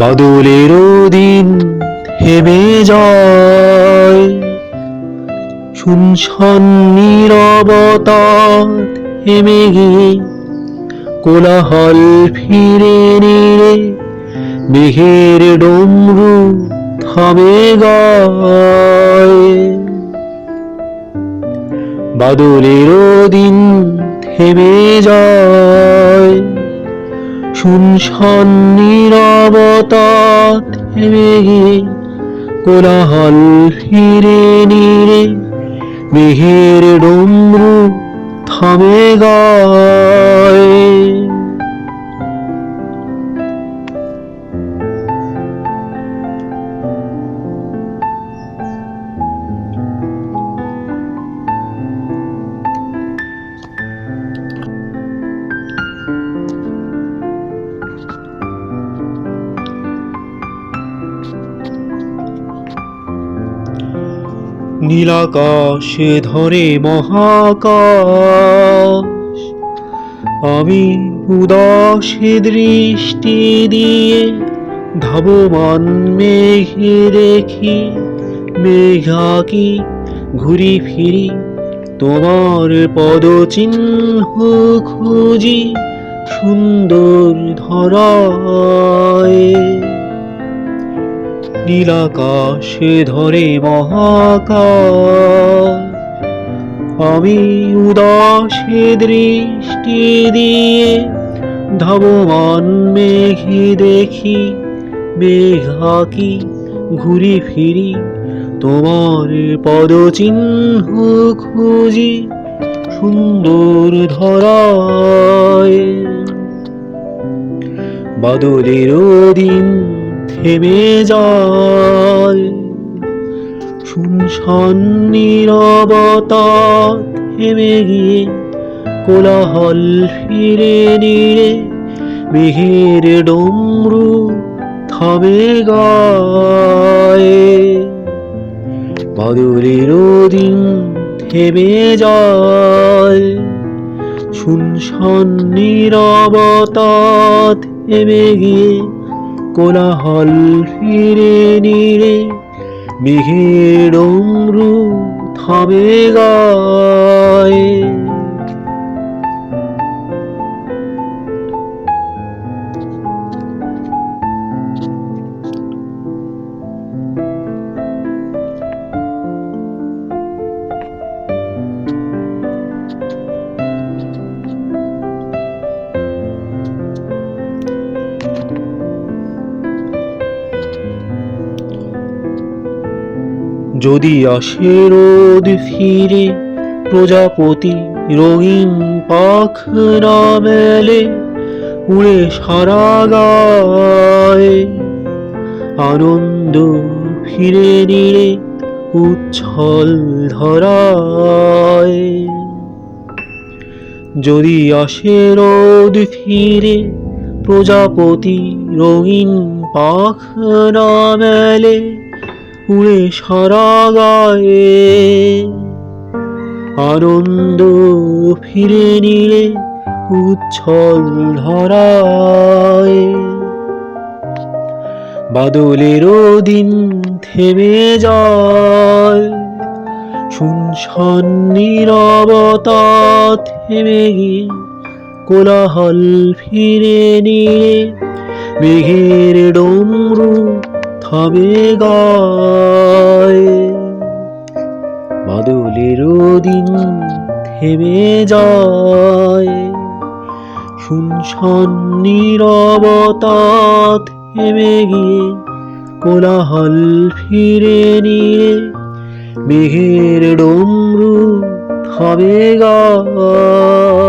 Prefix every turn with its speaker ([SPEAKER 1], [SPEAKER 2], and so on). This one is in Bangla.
[SPEAKER 1] বাদলেরও দিন হেবে যায় শুনশন নীরবতা হেমে গিয়ে কোলাহল ফিরে নিরে মেঘের ডমরু থামে বাদলেরও দিন থেমে যায়। শুনশন নীরবতা থেমে গিয়ে কোলাহল ফিরে নিরে মেঘের ডমরু থামে গায়। নীলাকাশে ধরে মহাকাশ। আমি উদাসে দৃষ্টি দিয়ে ধাবমান মেঘে দেখি মেঘা কি ঘুরি ফিরি, তোমার পদচিহ্ন খুঁজি সুন্দর ধরায়। নীলাকাশে ধরে মহাকাশ। আমি উদাসে দৃষ্টি দিয়ে ধাবমান মেঘে দেখি, মেঘা কি ঘুরি ফিরি, তোমার পদচিহ্ন খুঁজি সুন্দর ধরায়। বাদলেরও দিন থেমে যায়। শুনশান নীরবতা থেমে গিয়ে কোলাহল ফিরে নিয়ে মেঘের ডমরু থামে গায়ে। বাদলেরও দিন থেমে যায়। শুনশান নীরবতা থেমে গিয়ে কোলাহল ফিরে নিরে মেঘের অমরু থবে গায়ে। যদি আসে রোদ ফিরে, প্রজাপতি রঙিন পাখ না মেলে, উড়ে সারা গায়। আনন্দ ফিরে নিরে উচ্ছল ধরায়। যদি আসে রোদ ফিরে, প্রজাপতি রঙিন পাখ না মেলে উড়ে সারা গায়ে আনন্দ ফিরে নিলে উচ্ছল ধরায়। বাদলেরও দিন থেমে যায়। শুনশান থেমে গিয়ে কোলাহল ফিরে নিয়ে মেঘের ডমরু থামে গায়। বাদলেরও দিন থেমে যায়। শুনশান নীরবতা থেমে গিয়ে কোলাহল ফিরে নিয়ে মেঘের ডমরু থামে গায়।